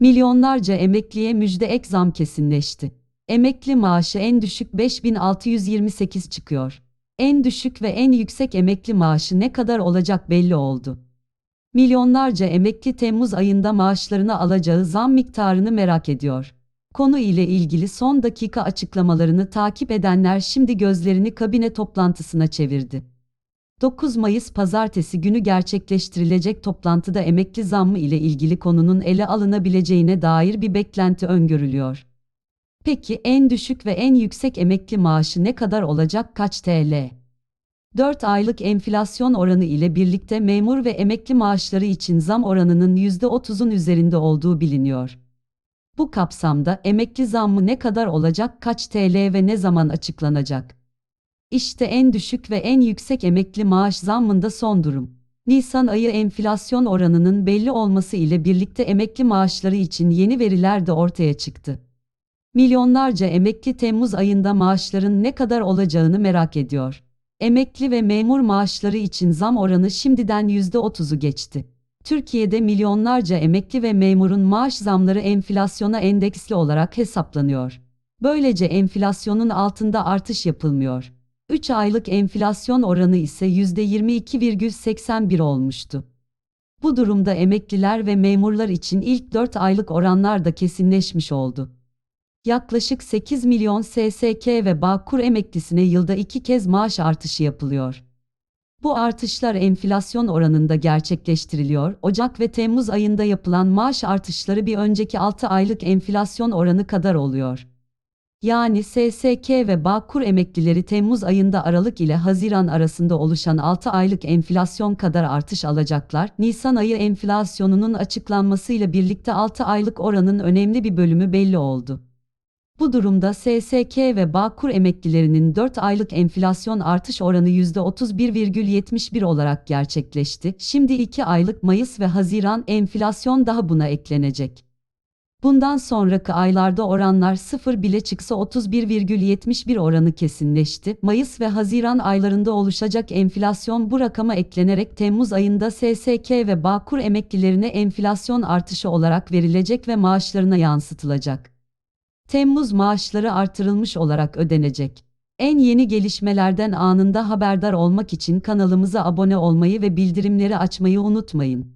Milyonlarca emekliye müjde ek zam kesinleşti. Emekli maaşı en düşük 5628 çıkıyor. En düşük ve en yüksek emekli maaşı ne kadar olacak belli oldu. Milyonlarca emekli Temmuz ayında maaşlarını alacağı zam miktarını merak ediyor. Konu ile ilgili son dakika açıklamalarını takip edenler şimdi gözlerini kabine toplantısına çevirdi. 9 Mayıs pazartesi günü gerçekleştirilecek toplantıda emekli zammı ile ilgili konunun ele alınabileceğine dair bir beklenti öngörülüyor. Peki en düşük ve en yüksek emekli maaşı ne kadar olacak kaç TL? 4 aylık enflasyon oranı ile birlikte memur ve emekli maaşları için zam oranının %30'un üzerinde olduğu biliniyor. Bu kapsamda emekli zammı ne kadar olacak, kaç TL ve ne zaman açıklanacak? İşte en düşük ve en yüksek emekli maaş zammında son durum. Nisan ayı enflasyon oranının belli olması ile birlikte emekli maaşları için yeni veriler de ortaya çıktı. Milyonlarca emekli Temmuz ayında maaşların ne kadar olacağını merak ediyor. Emekli ve memur maaşları için zam oranı şimdiden %30'u geçti. Türkiye'de milyonlarca emekli ve memurun maaş zamları enflasyona endeksli olarak hesaplanıyor. Böylece enflasyonun altında artış yapılmıyor. 3 aylık enflasyon oranı ise %22,81 olmuştu. Bu durumda emekliler ve memurlar için ilk 4 aylık oranlar da kesinleşmiş oldu. Yaklaşık 8 milyon SSK ve Bağkur emeklisine yılda iki kez maaş artışı yapılıyor. Bu artışlar enflasyon oranında gerçekleştiriliyor. Ocak ve Temmuz ayında yapılan maaş artışları bir önceki 6 aylık enflasyon oranı kadar oluyor. Yani SSK ve Bağkur emeklileri Temmuz ayında Aralık ile Haziran arasında oluşan 6 aylık enflasyon kadar artış alacaklar. Nisan ayı enflasyonunun açıklanmasıyla birlikte 6 aylık oranın önemli bir bölümü belli oldu. Bu durumda SSK ve Bağkur emeklilerinin 4 aylık enflasyon artış oranı %31,71 olarak gerçekleşti. Şimdi 2 aylık Mayıs ve Haziran enflasyon daha buna eklenecek. Bundan sonraki aylarda oranlar 0 bile çıksa 31,71 oranı kesinleşti. Mayıs ve Haziran aylarında oluşacak enflasyon bu rakama eklenerek Temmuz ayında SSK ve Bağkur emeklilerine enflasyon artışı olarak verilecek ve maaşlarına yansıtılacak. Temmuz maaşları artırılmış olarak ödenecek. En yeni gelişmelerden anında haberdar olmak için kanalımıza abone olmayı ve bildirimleri açmayı unutmayın.